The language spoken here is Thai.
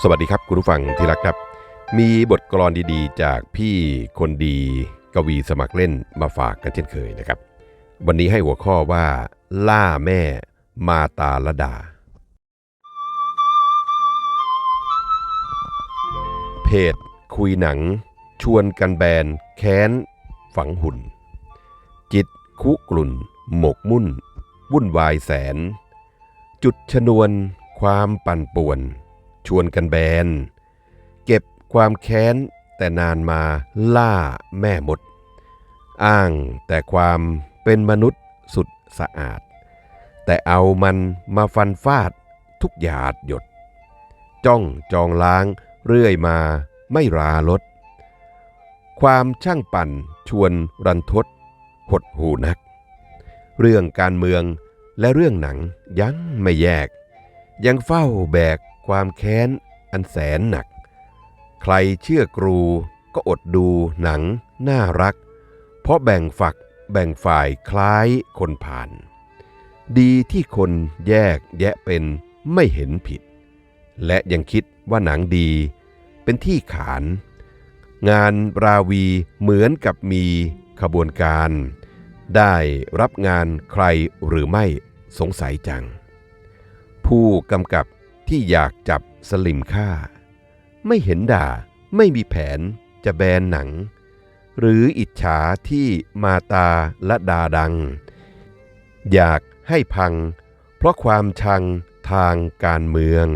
สวัสดีครับคุณผู้ฟังที่รักครับ มีบทกลอนดีๆ จากพี่คนดีกวีสมัครเล่นมาฝากกันเช่นเคยนะครับ วันนี้ให้หัวข้อว่า ล่าแม่มาตาลดา เพจคุยหนัง ชวนกันแบน แค้น ฝังหุ่น จิตคุกลุ่น หมกมุ่น วุ่นวายแสน จุดชนวน ความปั่นป่วน ชวนกันแบน เก็บความแค้นแต่นานมาล่าแม่มด อ้างแต่ความเป็นมนุษย์สุดสะอาด แต่เอามันมาฟันฟาดทุกหยาดหยด จ้องจองล้างเรื่อยมาไม่ราลด ความช่างปั่นชวนรันทดหดหูนัก เรื่องการเมืองและเรื่องหนังยังไม่แยก ยังเฝ้าแบก ความแค้นอันแสนหนัก ใครเชื่อกรูก็อดดูหนังน่ารัก เพราะแบ่งฝักแบ่งฝ่ายคล้ายคนผ่าน ดีที่คนแยกแยะเป็นไม่เห็นผิด และยังคิดว่าหนังดีเป็นที่ขาน งานราวีเหมือนกับมีขบวนการ ได้รับงานใครหรือไม่สงสัยจัง ผู้กำกับ ที่อยากจับสลิมฆ่า ไม่เห็นด่าไม่มีแผนจะแบนหนัง หรืออิจฉาที่มาตาและดาดัง อยากให้พัง เพราะความชังทางการเมือง